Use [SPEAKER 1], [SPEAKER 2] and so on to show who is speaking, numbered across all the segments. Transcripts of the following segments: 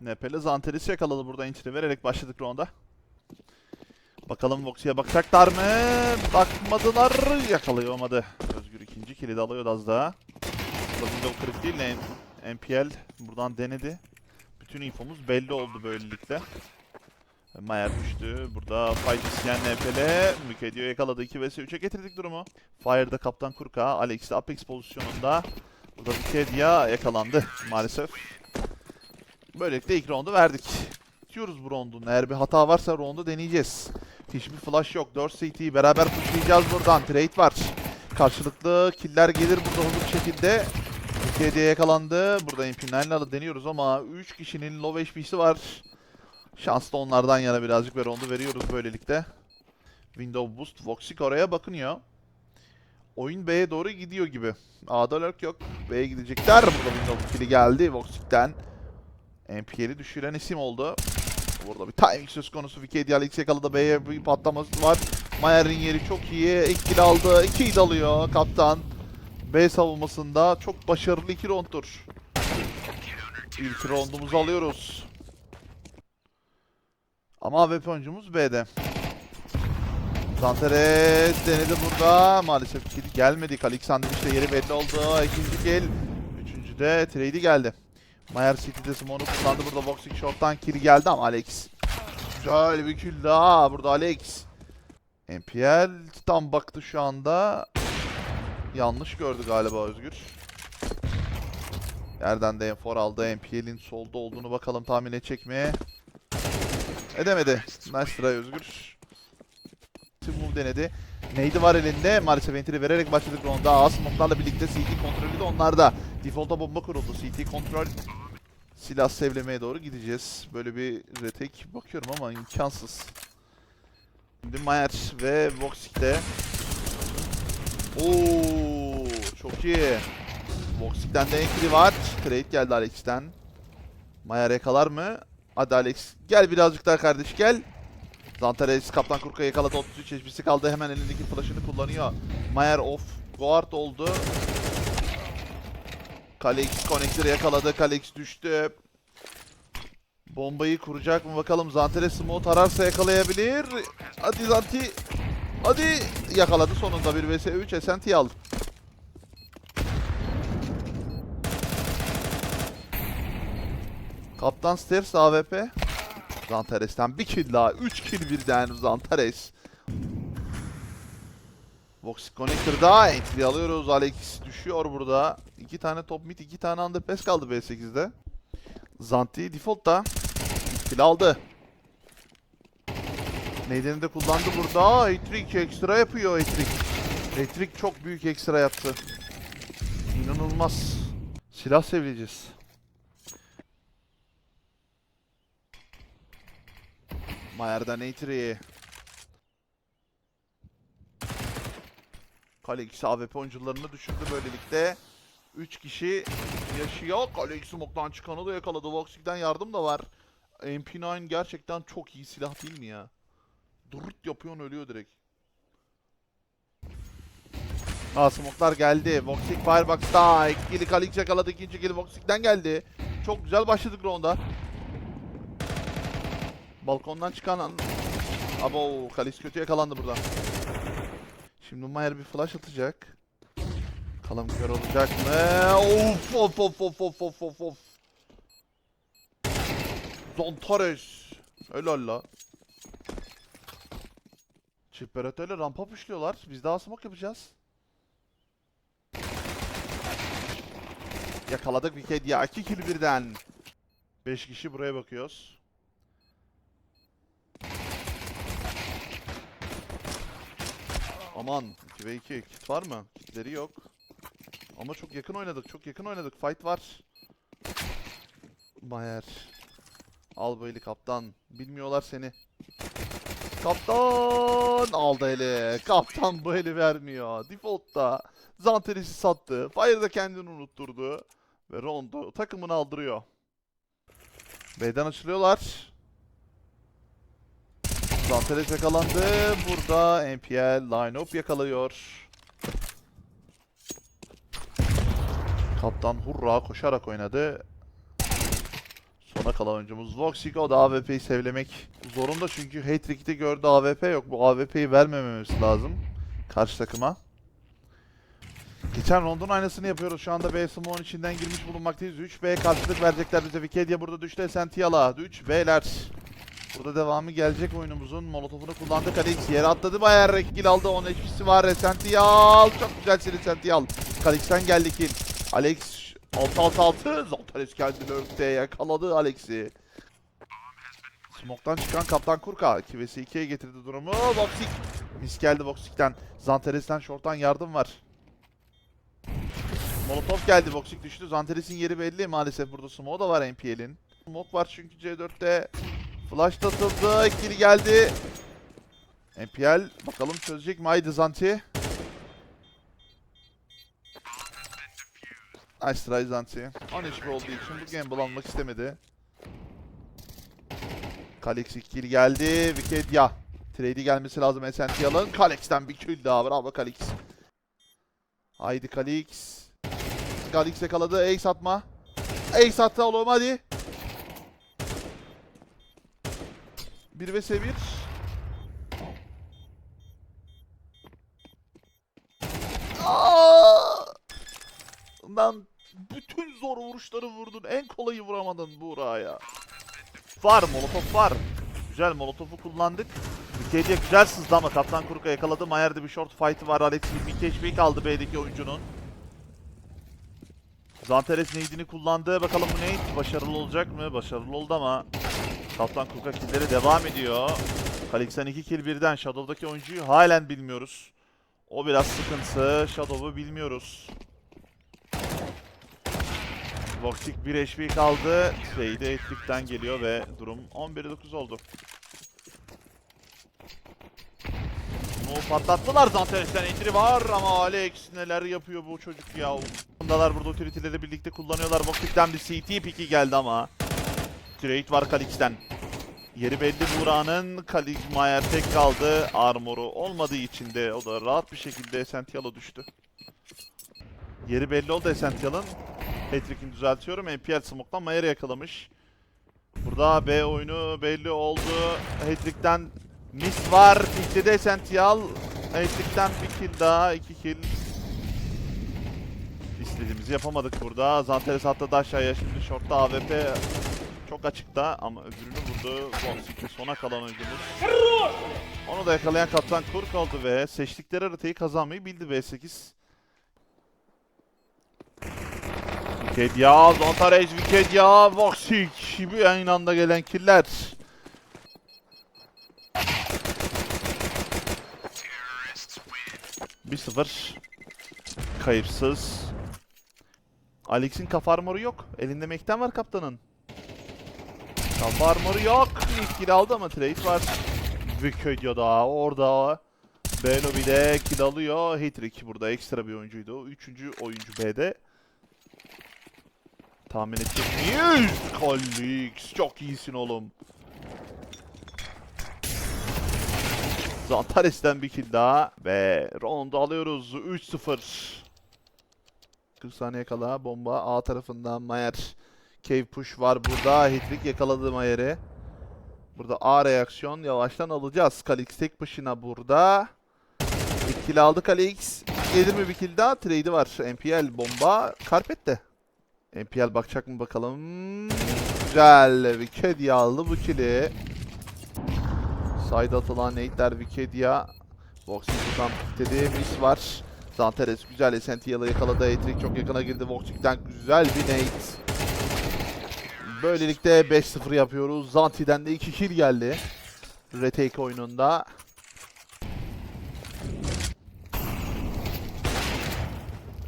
[SPEAKER 1] Nepel'e Zanteris'i yakaladı burada entry vererek başladık rounda. Bakalım Voxy'ye bakacaklar mı? Bakmadılar. Yakalayamadı. Özgür ikinci kilidi alıyordu az daha. Burada kırık değil de MPL buradan denedi. Bütün infomuz belli oldu böylelikle. Mayer düştü. Burada fight isteyen NPL. Mükedio yakaladı. 2 vs 3'e getirdik durumu. Fire'da Kaptan Kurka. Alex de Apex pozisyonunda. Burada Mükedia yakalandı maalesef. Böylelikle ilk roundu verdik. Bitiyoruz bu roundun. Eğer bir hata varsa roundu deneyeceğiz. Hiçbir flash yok. 4 CT'yi beraber pushlayacağız buradan. Trade var. Karşılıklı killer gelir burada hızlı bir şekilde. Mükedia yakalandı. Burada MP9'larla deniyoruz ama 3 kişinin low HP'si var. Şans da onlardan yana birazcık ve roundu veriyoruz böylelikle. Window boost. Voxic oraya bakınıyor. Oyun B'ye doğru gidiyor gibi. A'da lurk yok. B'ye gidecekler. Burada Window kill'i geldi Voxic'ten. MPL'i düşüren isim oldu. Burada bir timing söz konusu. VKD Alex yakaladı. B'ye bir patlaması var. Mayer'in yeri çok iyi. İlk kill aldı. 2'yi de alıyor kaptan. B savunmasında çok başarılı iki round'tur. İlk round'umuzu alıyoruz. Ama AWP oyuncumuz B'de. Zanteres denedi burada. Maalesef kill gelmedi. Alexander işte yeri belli oldu. İkinci kill. Üçüncü de trade'i geldi. Mayer City'de Simone'u kullandı. Burada Boxing Shot'tan kill geldi ama Alex. Güzel bir kill daha. Burada Alex. MPL tam baktı şu anda. Yanlış gördü galiba Özgür. Yerden de M4 aldı. MPL'in solda olduğunu bakalım tahmin edecek mi? Edemedi. Nice try Özgür. Move denedi. Neydi var elinde? Maalesef entry vererek başladık round'a. Asmoklarla birlikte CT kontrolü de onlarda. Default'a bomba kuruldu. CT kontrol. Silah sevlemeye doğru gideceğiz. Böyle bir retake bakıyorum ama imkansız. Şimdi Mayer ve Voxic'te. Oo, çok iyi. Voxic'ten de entry var. Trade geldi Alex'ten. Mayer yakalar mı? Hadi Alex. Gel birazcık daha kardeş gel. Zantares Kaptan Kurka yakaladı 33 HP'si kaldı. Hemen elindeki flash'ını kullanıyor. Mayer off. Guard oldu. Kalex Connector'ı yakaladı. Kalex düştü. Bombayı kuracak mı bakalım. Zantares smoke ararsa yakalayabilir. Hadi Zanti. Hadi. Yakaladı sonunda 1 vs 3 SNT aldı. Kaptan Stairs AWP. Zantares'ten bir kill daha. 3 kill birden Zantares. Vox Connector daha entry alıyoruz. Alex düşüyor burada. 2 tane top mid, 2 tane underpass kaldı B8'de. Zanti default'ta. Kill aldı. Nedenini de kullandı burada. Hattrick ekstra yapıyor Hattrick. Hattrick çok büyük ekstra yaptı. İnanılmaz. Silah seveceğiz. Mayer'den. Kale ikisi AWP oyuncularını düşürdü böylelikle. 3 kişi yaşıyor. Kale ikisi Mok'tan çıkanı da yakaladı. Voxic'den yardım da var. MP9 gerçekten çok iyi silah değil mi ya? Durt yapıyorsun ölüyor direkt. Aa smoklar geldi. Voxic Firebox'ta. İkili Kalix yakaladı. ikinci kill Voxic'den geldi. Çok güzel başladık round'a. Balkondan çıkan an... Abo Kalis kötü yakalandı burada. Şimdi Mayer bir flash atacak. Bakalım kör olacak mı? Of of of of of of of of. Zontares. Helal la. Çiperatörle rampa puşluyorlar. Biz daha smoke yapacağız. Yakaladık Wicked ya. 2 kill birden. 5 kişi buraya bakıyoruz. Aman 2 ve 2 kit var mı? Kitleri yok. Ama çok yakın oynadık. Çok yakın oynadık. Fight var. Mayer. Al bu eli kaptan. Bilmiyorlar seni. Kaptan aldı eli. Kaptan bu eli vermiyor. Default'ta Zanteris'i sattı. Fire'da kendini unutturdu. Ve Rondo takımını aldırıyor. B'den açılıyorlar. Zanteres yakalandı. Burada MPL line-up yakalıyor. Kaptan hurra koşarak oynadı. Son Bakalım oyuncumuz Voxic o da AWP'yi sevlemek zorunda çünkü hat-trick'te gördü AWP yok. Bu AWP'yi vermememiz lazım karşı takıma. Geçen roundun aynısını yapıyoruz. Şu anda B smoke'un içinden girmiş bulunmaktayız. 3B karşılık verecekler bize. Wikidia burada düştü. Esentiala. 3B'ler. Burada devamı gelecek oyunumuzun. Molotofunu kullandı. Kalix yere atladı. Bayağı rekil aldı. 10 HP'si var. Esential. Çok güzelsin Esential. Kalix'ten geldi kill. Alex 6-6-6. Zoltanes geldi lurkte. Yakaladı Alex'i. Smoke'tan çıkan Kaptan Kurka. 2 vs 2'ye getirdi durumu. Voxic. Mis geldi Voxic'ten. Zanteres'ten short'tan yardım var. Molotov geldi. Voxic düştü. Zanteres'in yeri belli. Maalesef burada smoke da var NPL'in. Smoke var çünkü C4'te. Flash atıldı. Kill geldi. NPL bakalım çözecek mi? Haydi Zanti. Nice try Zanti. 10 HP olduğu için bu gamble almak istemedi. Kalix ilk kill geldi. Wicked ya. Trade'i gelmesi lazım Essential'ın. Kalix'ten bir kill daha. Bravo Kalix. Haydi Kalix. Kalix yakaladı. Ace atma. Ace attı oğlum hadi. 1 vs 1. Aa! Lan bütün zor vuruşları vurdun. En kolayı vuramadın Buğra'ya. Var molotof var. Güzel molotofu kullandık. Wikidia güzel sızdı ama Kaptan Kuruka yakaladı. Mayer'de bir short fight'ı var. Alex 22 HP kaldı B'deki oyuncunun. Zanteres nade'ini kullandı. Bakalım bu nade başarılı olacak mı? Başarılı oldu ama Kaptan Kuruka killleri devam ediyor. Kalix'ten 2 kill birden. Shadow'daki oyuncuyu halen bilmiyoruz. O biraz sıkıntı. Shadow'u bilmiyoruz. Voxic 1 HP kaldı. Trade etlikten geliyor ve durum 11'e 9 oldu. Bunu patlattılar Zanteres'ten entry var ama Alex neler yapıyor bu çocuk ya. Bundalar burada utility'leri birlikte kullanıyorlar. Voxic'ten bir CT piki geldi ama. Trade var Kalix'ten. Yeri belli Buğra'nın. Kalix Mayer tek kaldı. Armor'u olmadığı için de o da rahat bir şekilde Essential'a düştü. Yeri belli oldu Essential'ın. Patrick'ini düzeltiyorum. MPL Smoke'dan Mayer'i yakalamış. Burada B oyunu belli oldu. Hattrick'ten miss var. Pick'te Essential. Hattrick'ten bir kill daha. iki kill. İstediğimizi yapamadık burada. Zanteres atladı aşağıya. Şimdi short'ta AWP çok açıkta ama öbürünü vurdu. Voxic'te sona kalan oyuncumuz. Onu da yakalayan Kaptan Kurk oldu ve seçtikleri haritayı kazanmayı bildi B8. Wikidia, Zontares, Wikidia, Voxic. Bir aynı anda gelen killer. Bir sıfır. Kayıpsız. Alex'in kafa armoru yok. Elinde mekten var kaptanın. Kafa armoru yok. İlk kill aldı ama trade var. Wikidia da orada. B lobby'de kill alıyor. Hattrick burada ekstra bir oyuncuydu. Üçüncü oyuncu B'de. Tahmin edecek miyiz? Kalix. Çok iyisin oğlum. Zantares'ten bir kill daha. Ve round'u alıyoruz. 3-0. 40 saniye kala bomba A tarafından Mayer. Cave push var burada. Hitrik yakaladı Mayer'i. Burada A reaksiyon yavaştan alacağız. Kalix tek başına burada. Bir kill aldı Kalix. Gelir mi bir kill daha? Trade'i var. MPL bomba. Karpet de. MPL bakacak mı bakalım. Güzel. Wikidia aldı bu kill'i. Side atılan nade'ler Wikidia. Voxic buradan dedi. Miss var. Zanteres güzel Essential'ı yakaladı. Eitrik çok yakına girdi. Voxic'ten güzel bir nade. Böylelikle 5-0 yapıyoruz. Zanti'den de 2 kill geldi. Retake oyununda.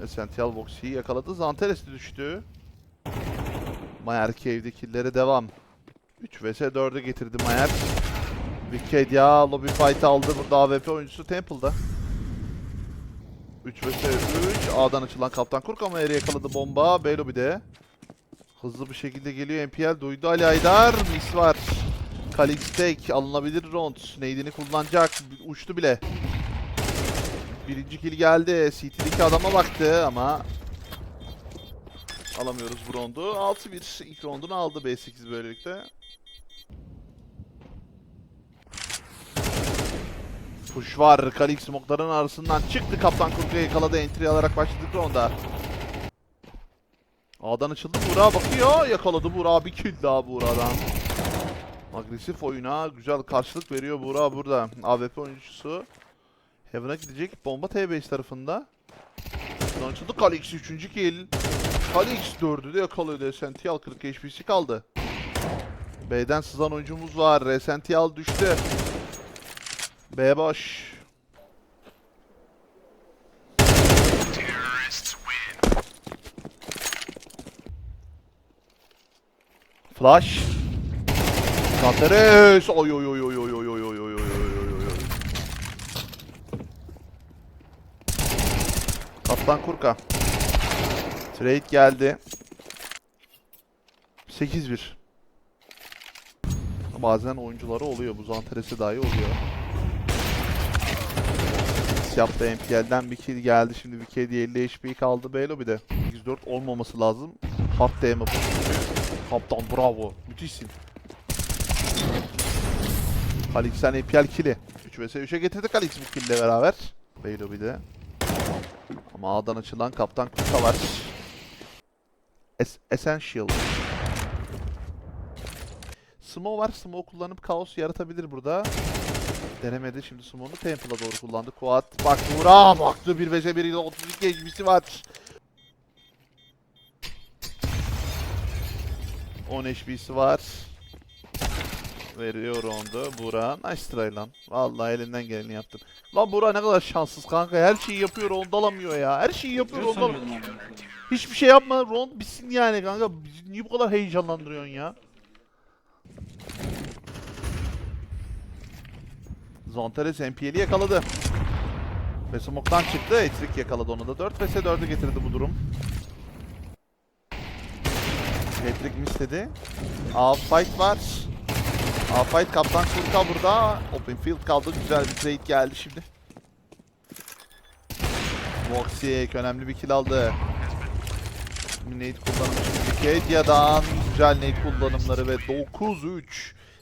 [SPEAKER 1] Essential Voxic'i yakaladı. Zanteres de düştü. Mayer Cave'de killleri devam. 3 vs 4'e getirdi Mayer. Wikidia lobby fight aldı. Burada AWP oyuncusu Temple'da. 3 vs 3. A'dan açılan Kaptan Kurk ama yere yakaladı bomba. B lobby'de. Hızlı bir şekilde geliyor. MPL duydu Ali Aydar. Miss var. Kalix tek alınabilir round. Nade'ini kullanacak. Uçtu bile. Birinci kill geldi. CT'deki adama baktı ama Alamıyoruz bu roundu. 6-1 ilk roundunu aldı B8 böylelikle. Push var. Kalik smokların arasından çıktı. Kaptan Kurku'ya yakaladı. Entry alarak başladık rounda. A'dan açıldı. Buğra bakıyor. Yakaladı Buğra. Bir kill daha Buğra'dan. Agresif oyuna güzel karşılık veriyor Buğra burada. AWP oyuncusu. Heaven'a gidecek. Bomba T-Base tarafında. A'dan açıldı. Kalix 3. kill. Kalix 4'ü de yakalıyor. SNTL 40 HP'si kaldı. B'den sızan oyuncumuz var. SNTL düştü. B boş. Flash. Santeres. Oy oy oy oy oy oy oy oy oy oy. Kaptan Kurka. Trade geldi. 8-1. Bazen oyuncuları oluyor. Bu Zanteres'e dahi oluyor. Yaptı MPL'den bir kill geldi. Şimdi bir KD 50 HP kaldı B lobby'de. 8-4 olmaması lazım. Hard DM. Kaptan bravo. Müthişsin. Kalix'ten MPL kill'i. 3 vs 3'e getirdi Kalix bu kill'le beraber. B lobby'de. Ama A'dan açılan Kaptan Kuka var. Es Essential. Smo var. Smo kullanıp kaos yaratabilir burada. Denemedi. Şimdi Smo'nu Temple'a doğru kullandı. Kuat. Bak Buğra baktı. 1 vs 1 ile 32 HP'si var. 10 HP'si var. Veriyor onu Buğra. Nice try lan. Vallahi elinden geleni yaptın. Lan Buğra ne kadar şanssız kanka. Her şeyi yapıyor onda alamıyor ya. Her şeyi yapıyor onda alamıyor. Hiçbir şey yapma. Round bitsin yani kanka. Niye bu kadar heyecanlandırıyorsun ya? Zonteres MPL'i yakaladı. Ve smoke'tan çıktı. Etrik yakaladı onu da. 4 vs 4'ü getirdi bu durum. Etrik misledi. A fight var. A fight kaptan Kurka burada. Open field kaldı. Güzel bir trade geldi şimdi. Voxiek önemli bir kill aldı. Nade kullanımı şimdi Kedia'dan güzel nade kullanımları ve 9-3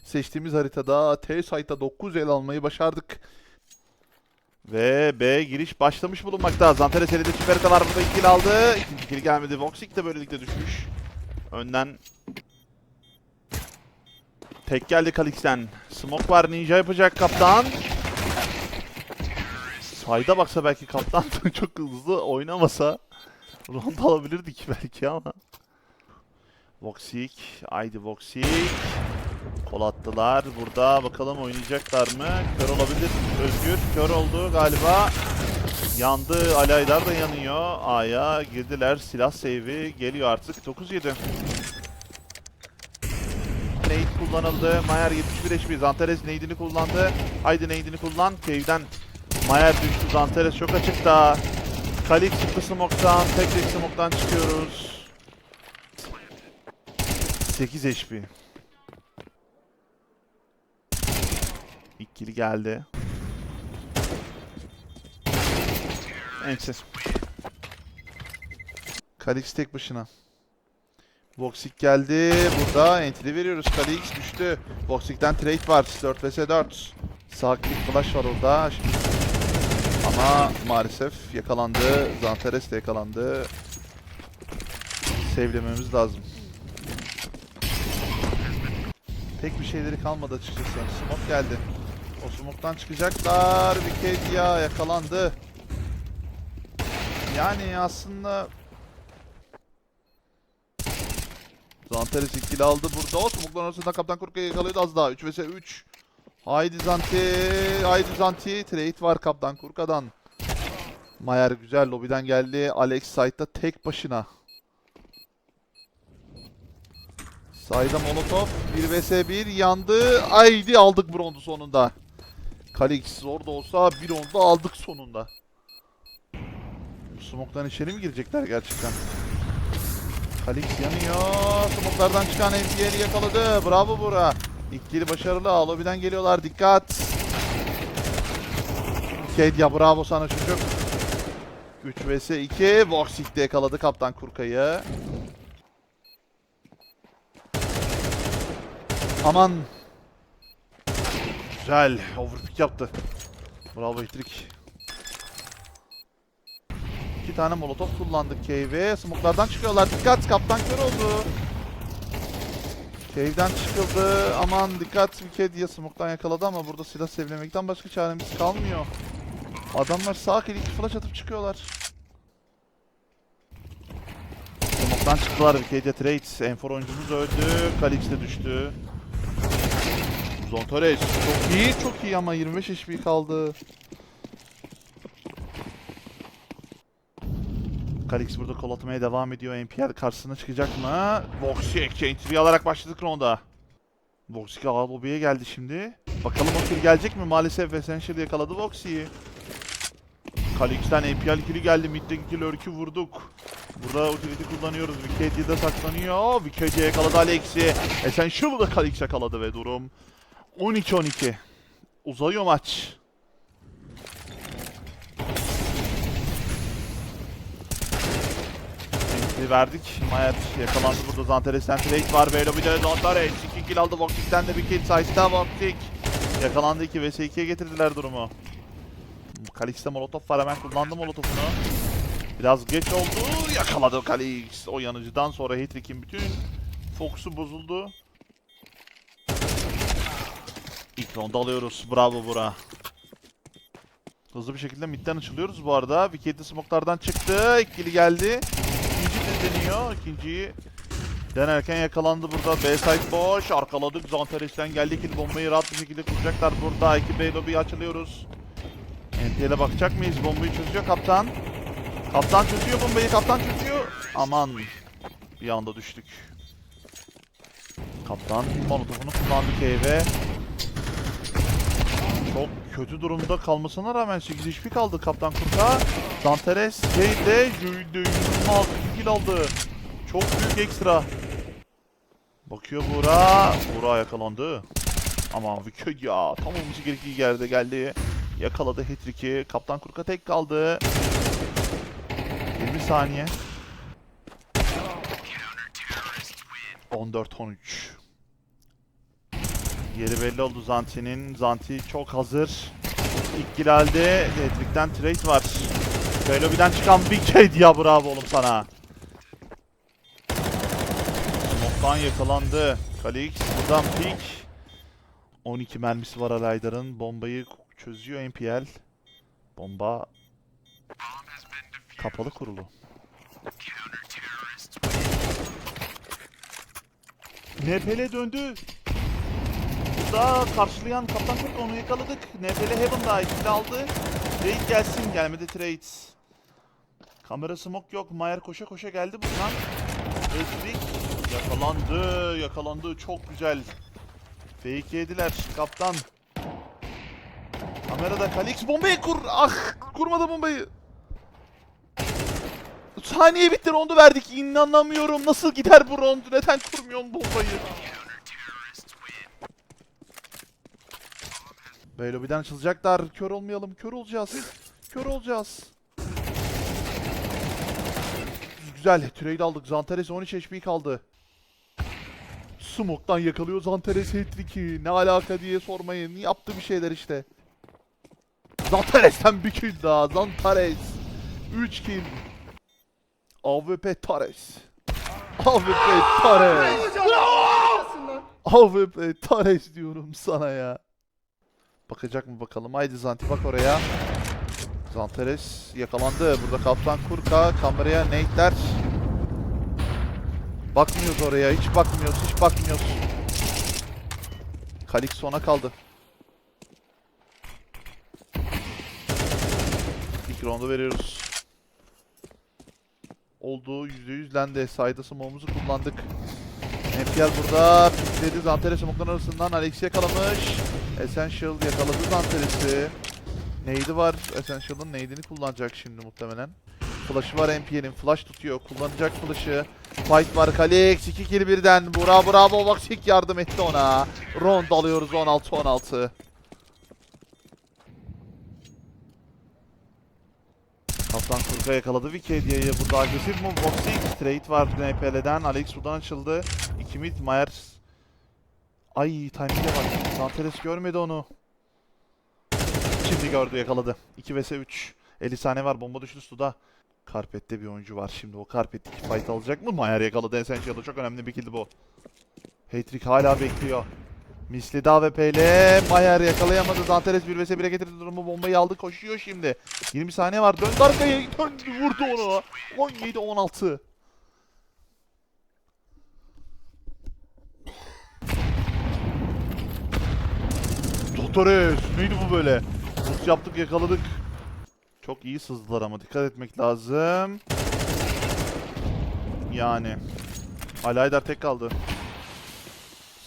[SPEAKER 1] seçtiğimiz haritada T-Site'da 9 el almayı başardık. Ve B giriş başlamış bulunmakta. Zanteres elinde çift haritalar burada 2 kill aldı. İkinci kill gelmedi. Voxic de böylelikle düşmüş. Önden Tek geldi Kalix'ten. Smoke var ninja yapacak kaptan. Sayda baksa belki kaptan çok hızlı oynamasa round alabilirdik belki ama. Voxic, haydi Voxic. Kol attılar. Burada bakalım oynayacaklar mı? Kör olabilir. Özgür kör oldu galiba. Yandı. Ali Aydar da yanıyor. A'ya girdiler. Silah save'i geliyor artık. 9-7. Nade kullanıldı. Mayer 71 HP. Zanteres nade'ini kullandı. Haydi nade'ini kullan. Cave'den Mayer düştü. Zanteres çok açıkta. Kalik çıktı smoke'tan. Tek tek smoke'tan çıkıyoruz. 8 HP. İkili geldi. Ense. Kalix tek başına. Voxic geldi. Burada entry veriyoruz. Kalix düştü. Voxic'ten trade var. 4 vs 4. Sağ click flash var orada. Şimdi... Ama maalesef yakalandı. Zanteres de yakalandı. Save'lememiz lazım. Pek bir şeyleri kalmadı açıkçası. Smoke geldi. O smoke'tan çıkacaklar. Wikidia yakalandı. Yani aslında Zanteres ikili aldı burada. O smoke'ların arasında Kaptan Kurka'yı yakalıyordu az daha. 3 vs 3. Haydi Zanti. Haydi Zanti. Trade var Kaptan Kurka'dan. Mayer güzel lobiden geldi. Alex side'da tek başına. Sayda Molotov 1 vs 1 yandı. Haydi aldık bronzu sonunda. Kalix zor da olsa bir onda aldık sonunda. Smoktan içeri mi girecekler gerçekten? Kalix yanıyor. Smoklardan çıkan MPL'i yakaladı. Bravo Bura. İlk kili başarılı. Lobiden geliyorlar. Dikkat. Kedia bravo sana çocuk. 3 vs 2. Voxik'te yakaladı kaptan Kurka'yı. Aman. Güzel. Overpick yaptı. Bravo Hitrik. İki tane molotof kullandık cave'e. Smoke'lardan çıkıyorlar. Dikkat kaptan kör oldu. Cave'den çıkıldı. Aman dikkat Wicked ya smoke'tan yakaladı ama burada silah sevlemekten başka çaremiz kalmıyor. Adamlar sağ klik flash atıp çıkıyorlar. Smoke'tan çıktılar Wicked'e trade. Enfor oyuncumuz öldü. Kalix de düştü. Zontares çok iyi çok iyi ama 25 HP kaldı. Kalix burada kol atmaya devam ediyor. NPL karşısına çıkacak mı? Voxic entry alarak başladık ronda. Ağa lobiye geldi şimdi. Bakalım kill gelecek mi? Maalesef Essential yakaladı Voxic'i. Kalix'ten NPL kill'i geldi. Mid'deki lurk'ü vurduk. Burada utility kullanıyoruz. Wicked de saklanıyor. Wicked yakaladı Alex'i. Essential'ı da Kalix yakaladı ve durum 12-12. Uzayıyor maç. Entry verdik. Mayer yakalandı burada. Zantares'ten trade var. Velo bir de Zantares. 2 kill aldı. Voxic'ten de bir kill. Size'da Voxic. Yakalandı 2 vs 2'ye getirdiler durumu. Kalix'te molotof var. Hemen kullandı molotofunu. Biraz geç oldu. Yakaladı Kalix. O yanıcıdan sonra Hitrik'in bütün fokusu bozuldu. İlk rounda alıyoruz. Bravo Bura. Hızlı bir şekilde midden açılıyoruz bu arada. Wicked smoke'lardan çıktı. İkili geldi. İkinci de deniyor. İkinciyi denerken yakalandı burada. B side boş. Arkaladık. Zantares'ten geldi. kill bombayı rahat bir şekilde kuracaklar burada. 2 B lobby'yi açılıyoruz. NPL'e bakacak mıyız? Bombayı çözüyor kaptan. Kaptan çözüyor bombayı. Kaptan çözüyor. Aman. Bir anda düştük. Kaptan molotofunu kullandı eve. Çok kötü durumda kalmasına rağmen 8 HP kaldı Kaptan Kurka. Danteres Jade'de 126 kill aldı. Çok büyük ekstra. Bakıyor Buğra. Buğra yakalandı. Ama Wicked ya. Tam olması gerektiği yerde geldi. Yakaladı hat-trick'i. Kaptan Kurka tek kaldı. 20 saniye. 14-13. Yeri belli oldu Zanti'nin. Zanti çok hazır. İlk Gilal'de Hedwig'den trade var. Belobi'den çıkan Wicked ya bravo oğlum sana. Smoke'dan yakalandı. Kalix buradan pick. 12 mermisi var Alaydar'ın. Bombayı çözüyor NPL. Bomba kapalı kurulu. NPL döndü. Burada karşılayan Kaptan Kirk onu yakaladık. NFL Heaven'da ikili aldı. Trade gelsin. Gelmedi trade. Kamera smoke yok. Mayer koşa koşa geldi buradan. Özbik yakalandı. Yakalandı. Çok güzel. Fake yediler. Kaptan. Kamerada Kalix bombayı kur. Ah! Kurmadı bombayı. Saniye bitti. Rondu verdik. İnanamıyorum. Nasıl gider bu round? Neden kurmuyorsun bombayı? Böyle lobiden açılacaklar. Kör olmayalım. Kör olacağız. Kör olacağız. Güzel. Trade aldık. Zantares 13 HP kaldı. Smoke'dan yakalıyor Zantares hat-trick'i. Ne alaka diye sormayın. Yaptı bir şeyler işte. Zantares'ten bir kill daha. Zantares. 3 kill. AWP Tares. AWP Tares. AWP Tares diyorum sana ya. Bakacak mı bakalım. Haydi Zanti bak oraya. Zanteres yakalandı. Burada Kaptan Kurka kameraya nate'ler. Bakmıyoruz oraya. Hiç bakmıyoruz. Hiç bakmıyoruz. Kalix sona kaldı. İlk roundu veriyoruz. Olduğu %100'lendi. Sayda smoke'umuzu kullandık. NPL burada pikledi. Zanteres smoke'ların arasından Alex'i yakalamış. Essential yakaladı Zanteres'i. Neydi var? Essential'ın neydini kullanacak şimdi muhtemelen. Flash'ı var MP'nin. Flash tutuyor. Kullanacak flash'ı. Fight var. Kalix 2 kill birden. Bravo bravo. Vaksik yardım etti ona. Round alıyoruz 16-16. Kaptan Kurka yakaladı Wikedia'yı. Burada agresif move boxing. Straight var NPL'den. Alex buradan açıldı. 2 mid. Myers Ay timing'e bak. Zanteres görmedi onu. Şimdi gördü yakaladı. 2 vs 3. 50 saniye var bomba düştü suda. Karpet'te bir oyuncu var. Şimdi o Karpet'teki fight alacak mı? Mayer yakaladı Essential'da. Çok önemli bir killdi bu. Hattrick hala bekliyor. Misli daha ve Pele. Mayer yakalayamadı. Zanteres 1 vs 1'e getirdi durumu. Bombayı aldı. Koşuyor şimdi. 20 saniye var. Döndü arkaya. Döndü. Vurdu onu. 17-16. Doktores. Neydi bu böyle? Boost yaptık yakaladık. Çok iyi sızdılar ama dikkat etmek lazım. Yani. Ali Haydar tek kaldı.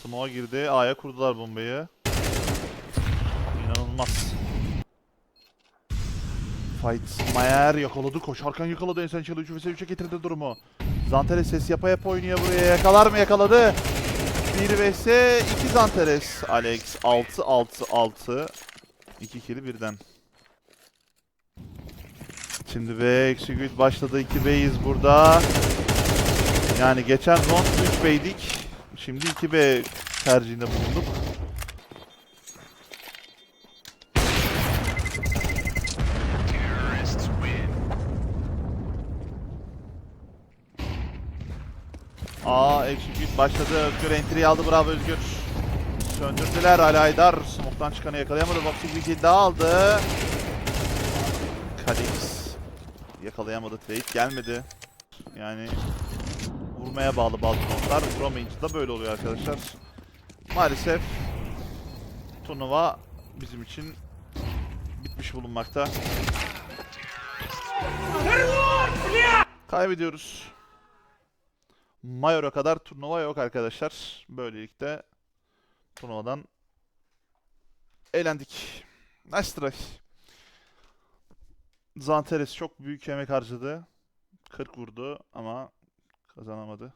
[SPEAKER 1] Smoke'a girdi. A'ya kurdular bombayı. İnanılmaz. Fight Mayer yakaladı. Koşarken yakaladı. Essential 3 vs 3'e getirdi durumu. Zanteres ses yapa yapa oynuyor buraya. Yakalar mı? Yakaladı. 1 vs 2 Zanteres. Alex 6 6 6. 2 kili birden. Şimdi B Execute başladı. 2 B'yiz burada. Yani geçen round 3 B'ydik. Şimdi 2 B tercihinde bulunduk. Aa Execute başladı. Özgür entry aldı. Bravo Özgür. Söndürdüler Ali Aydar. Smoke'tan çıkanı yakalayamadı. Voxy bir daha aldı. Kalix yakalayamadı. Trade gelmedi. Yani vurmaya bağlı bazı notlar. Vuramayınca da böyle oluyor arkadaşlar. Maalesef turnuva bizim için bitmiş bulunmakta. Kaybediyoruz. Mayor'a kadar turnuva yok arkadaşlar. Böylelikle turnuvadan eğlendik. Nice try. Zanteres çok büyük emek harcadı. 40 vurdu ama kazanamadı.